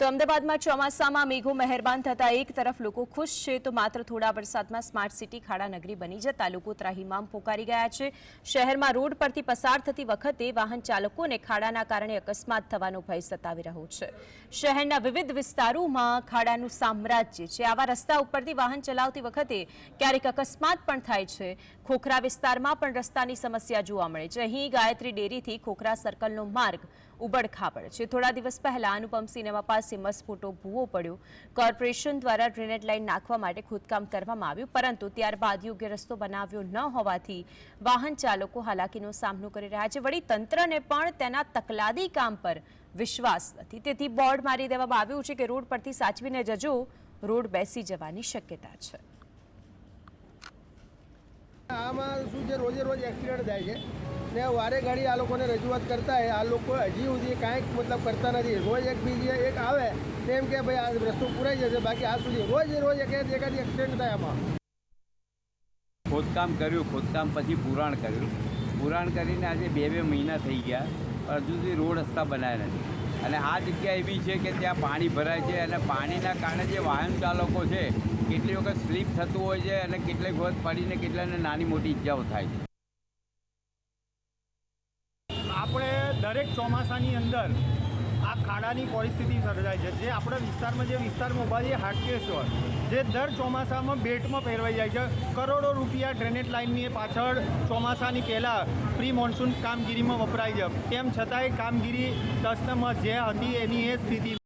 તો અમદાવાદમાં ચોમાસામાં મેઘો મહેરબાન થતા એક તરફ લોકો ખુશ છે, તો માત્ર થોડા વરસાદમાં સ્માર્ટ સિટી ખાડા નગરી બની જતા લોકો ત્રાહીમામ પોકારી ગયા છે. શહેરમાં રોડ પરથી પસાર થતી વખતે વાહન ચાલકોને ખાડાના કારણે અકસ્માત થવાનો ભય સતાવી રહ્યો છે. શહેરના વિવિધ વિસ્તારોમાં ખાડાનું સામ્રાજ્ય છે. આવા રસ્તા ઉપરથી વાહન ચલાવતી વખતે ક્યારેક અકસ્માત પણ થાય છે. ખોખરા વિસ્તારમાં પણ રસ્તાની સમસ્યા જોવા મળે છે. અહીં ગાયત્રી ડેરીથી ખોખરા સર્કલનો માર્ગ ઉબડખાબડ છે. થોડા દિવસ પહેલા અનુપમ સિનેમા પાસે મસફોટો ભૂવો પડ્યો. કોર્પોરેશન દ્વારા ડ્રેનેજ લાઇન નાખવા માટે ખોદકામ કરવામાં આવ્યું, પરંતુ ત્યારબાદ યોગ્ય રસ્તો બનાવ્યો ન હોવાથી વાહન ચાલકો હાલાકીનો સામનો કરી રહ્યા છે. વળી તંત્રને પણ તેના તકલાદી કામ પર વિશ્વાસ નથી. તેથી બોર્ડ મારી દેવામાં આવ્યું છે કે રોડ પરથી સાચવીને જજો. રોડ બેસી જવાની શક્યતા છે. આમાં શું છે, રોજે રોજ એક્સિડન્ટ થાય છે. ને વારે ઘડી આ લોકોને રજૂઆત કરતા હોય, આ લોકો હજી સુધી કાંઈક મતલબ કરતા નથી. રોજ એક બીજી એક આવે તેમ કે ભાઈ, આ રસ્તો પૂરાઈ જશે, બાકી આ સુધી રોજ રોજ એક એકાદી એક્સિડન્ટ થાય આમાં. ખોદકામ કર્યું, ખોદકામ પછી પુરાણ કર્યું. પુરાણ કરીને આજે બે બે મહિના થઈ ગયા. હજુ સુધી રોડ રસ્તા બનાવ્યા નથી. અને આ જગ્યા એવી છે કે ત્યાં પાણી ભરાય છે અને પાણીના કારણે જે વાહન ચાલકો છે, કેટલી વખત સ્લીપ થતું હોય છે અને કેટલીક વખત પડીને કેટલાને નાની મોટી ઈજાઓ થાય છે. આપણે દરેક ચોમાસાની અંદર ખાડાની પરિસ્થિતિ સર્જાય છે. જે આપણા વિસ્તારમાં જે વિસ્તારમાં ઊભા છે હાટકેશ્વર જે દર ચોમાસામાં બેટમાં ફેરવાઈ જાય છે. કરોડો રૂપિયા ડ્રેનેજ લાઇનની પાછળ ચોમાસાની પહેલાં પ્રી મોન્સૂન કામગીરીમાં વપરાય છે. તેમ છતાંય કામગીરી દસ્તમાં જે હતી એની એ સ્થિતિ